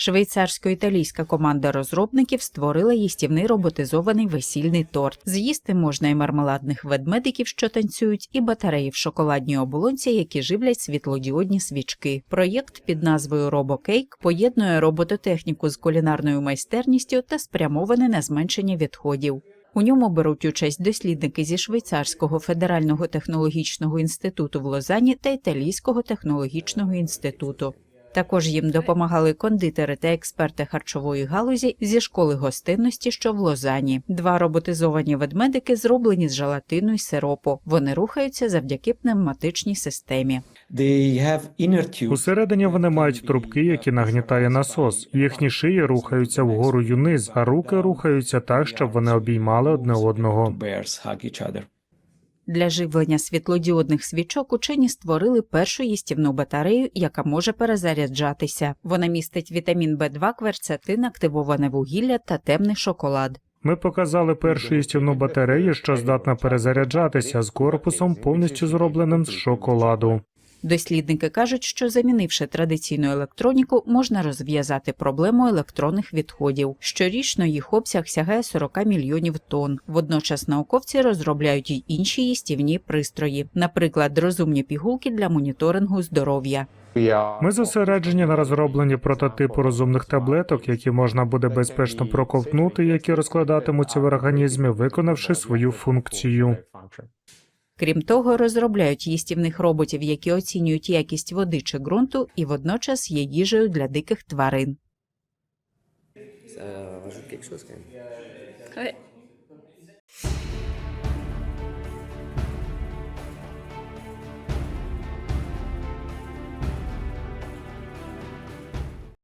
Швейцарсько-італійська команда розробників створила їстівний роботизований весільний торт. З'їсти можна і мармеладних ведмедиків, що танцюють, і батареї в шоколадній оболонці, які живлять світлодіодні свічки. Проєкт під назвою RoboCake поєднує робототехніку з кулінарною майстерністю та спрямований на зменшення відходів. У ньому беруть участь дослідники зі Швейцарського федерального технологічного інституту в Лозані та Італійського технологічного інституту. Також їм допомагали кондитери та експерти харчової галузі зі школи гостинності, що в Лозані. Два роботизовані ведмедики зроблені з желатину й сиропу. Вони рухаються завдяки пневматичній системі. Усередині вони мають трубки, які нагнітає насос. Їхні шиї рухаються вгору й униз, а руки рухаються так, щоб вони обіймали одне одного. Для живлення світлодіодних свічок учені створили першу їстівну батарею, яка може перезаряджатися. Вона містить вітамін Б2, кверцетин, активоване вугілля та темний шоколад. Ми показали першу їстівну батарею, що здатна перезаряджатися з корпусом, повністю зробленим з шоколаду. Дослідники кажуть, що замінивши традиційну електроніку, можна розв'язати проблему електронних відходів. Щорічно їх обсяг сягає 40 мільйонів тонн. Водночас науковці розробляють й інші їстівні пристрої, наприклад, розумні пігулки для моніторингу здоров'я. Ми зосереджені на розробленні прототипу розумних таблеток, які можна буде безпечно проковтнути, які розкладатимуться в організмі, виконавши свою функцію. Крім того, розробляють їстівних роботів, які оцінюють якість води чи ґрунту, і водночас є їжею для диких тварин.